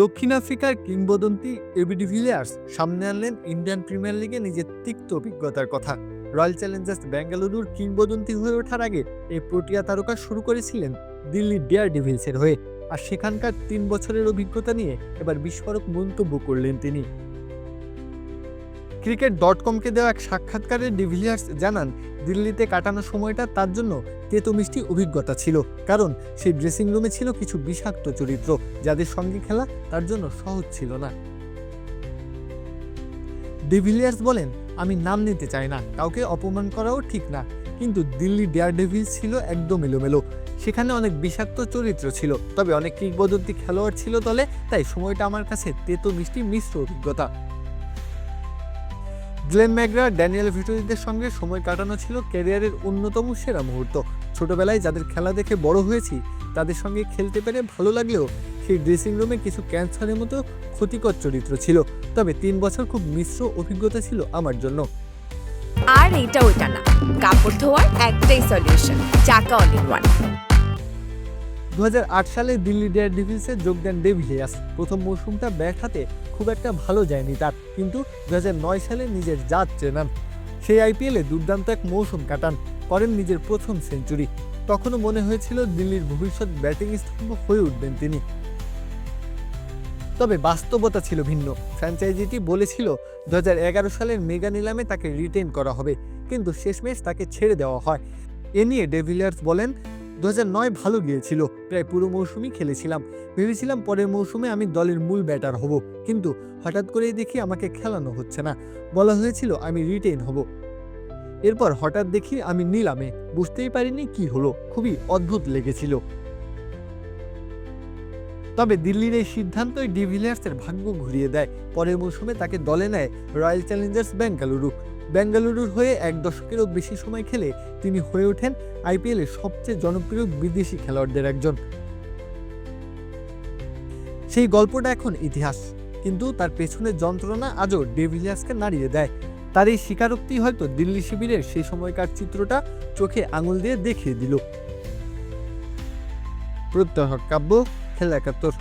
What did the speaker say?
দক্ষিণ আফ্রিকার কিংবদন্তি এবিডি ভিলিয়ার্স সামনে আনলেন ইন্ডিয়ান প্রিমিয়ার লিগে নিজের তিক্ত অভিজ্ঞতার কথা। রয়্যাল চ্যালেঞ্জার্স বেঙ্গালুরুর কিংবদন্তি হয়ে ওঠার আগে এই প্রোটিয়া তারকা শুরু করেছিলেন দিল্লি ডেয়ার ডিভিলসের হয়ে। আর সেখানকার তিন বছরের অভিজ্ঞতা নিয়ে এবার বিস্ফোরক মন্তব্য করলেন তিনি। ক্রিকেট ডট কমকে দেওয়া এক সাক্ষাৎকারে ডিভিলিয়ার্স জানান, দিল্লিতে কাটানো সময়টা তার জন্য তেতো মিষ্টি অভিজ্ঞতা ছিল, কারণ সেই ড্রেসিং রুমে ছিল কিছু বিষাক্ত চরিত্র, যাদের সঙ্গে খেলা তার জন্য সহজ ছিল না। ডিভিলিয়ার্স বলেন, আমি নাম নিতে চাই না, কাউকে অপমান করাও ঠিক না, কিন্তু দিল্লি ডেয়ার ডেভিলস ছিল একদম এলোমেলো। সেখানে অনেক বিষাক্ত চরিত্র ছিল, তবে অনেক কিংবদন্তি খেলোয়াড় ছিল দলে, তাই সময়টা আমার কাছে তেতো মিষ্টি মিশ্র অভিজ্ঞতা। গ্লেন ম্যাগরা, ড্যানিয়েল ভিটোরিদের সঙ্গে সময় কাটানো ছিল ক্যারিয়ারের অন্যতম সেরা মুহূর্ত। ছোটবেলায় যাদের খেলা দেখে বড় হয়েছি, তাদের সঙ্গে খেলতে পেরে ভালো লাগলেও সেই ড্রেসিং রুমে কিছু ক্যান্সারের মতো ক্ষতিকর চরিত্র ছিল। তবে তিন বছর খুব মিশ্র অভিজ্ঞতা ছিল আমার জন্য। আর এইটা ওইটা না। কাপড় ধোয়ার একটাই সলিউশন চাকা ইন ওয়ান দু হাজার আট সালে দিল্লি ডেয়ার ডিভিলসে যোগ দেন ডেভিলিয়াস প্রথম মৌসুমটা ব্যাট হাতে খুব একটা ভালো যায়নি তার, কিন্তু দু হাজার নয় সালে নিজের জাত চেনান। সেই আইপিএলে দুর্দান্ত এক মৌসুম কাটান, করেন নিজের প্রথম সেঞ্চুরি। তখনও মনে হয়েছিল দিল্লির ভবিষ্যৎ ব্যাটিং স্তম্ভ হয়ে উঠবেন তিনি। তবে বাস্তবতা ছিল ভিন্ন। ফ্র্যাঞ্চাইজিটি বলেছিল দু এগারো সালের মেগা নিলামে তাকে রিটেন করা হবে, কিন্তু শেষমেশ তাকে ছেড়ে দেওয়া হয়। এ নিয়ে ডেভিলিয়ার্স বলেন দু ভালো গিয়েছিল, প্রায় পুরো মৌসুমই খেলেছিলাম। ভেবেছিলাম পরের মৌসুমে আমি দলের মূল ব্যাটার হব, কিন্তু হঠাৎ করেই দেখি আমাকে খেলানো হচ্ছে না। বলা হয়েছিল আমি রিটেন হব। এরপর হঠাৎ দেখি আমি নিলামে, বুঝতেই পারিনি কি হলো, খুবই অদ্ভুত লেগেছিল। তবে দিল্লির এই সিদ্ধান্তই ডিভিলিয়ার্সের ভাগ্য ঘুরিয়ে দেয়। পরের মৌসুমে তাকে দলে নেয় রয়্যাল চ্যালেঞ্জার্স বেঙ্গালুরু। বেঙ্গালুরুর হয়ে এক দশকেরও বেশি সময় খেলে তিনি হয়ে ওঠেন আইপিএলের সবচেয়ে জনপ্রিয় বিদেশি খেলোয়াড়দের একজন। সেই গল্পটা এখন ইতিহাস, কিন্তু তার পেছনের যন্ত্রণা আজও ডেভিলিয়ার্সকে নাড়িয়ে দেয়। তার এই স্বীকারোক্তি হয়তো দিল্লি শিবিরের সেই সময়কার চিত্রটা চোখে আঙুল দিয়ে দেখিয়ে দিল। প্রত্যহ কাব্য, খেলা একাত্তর।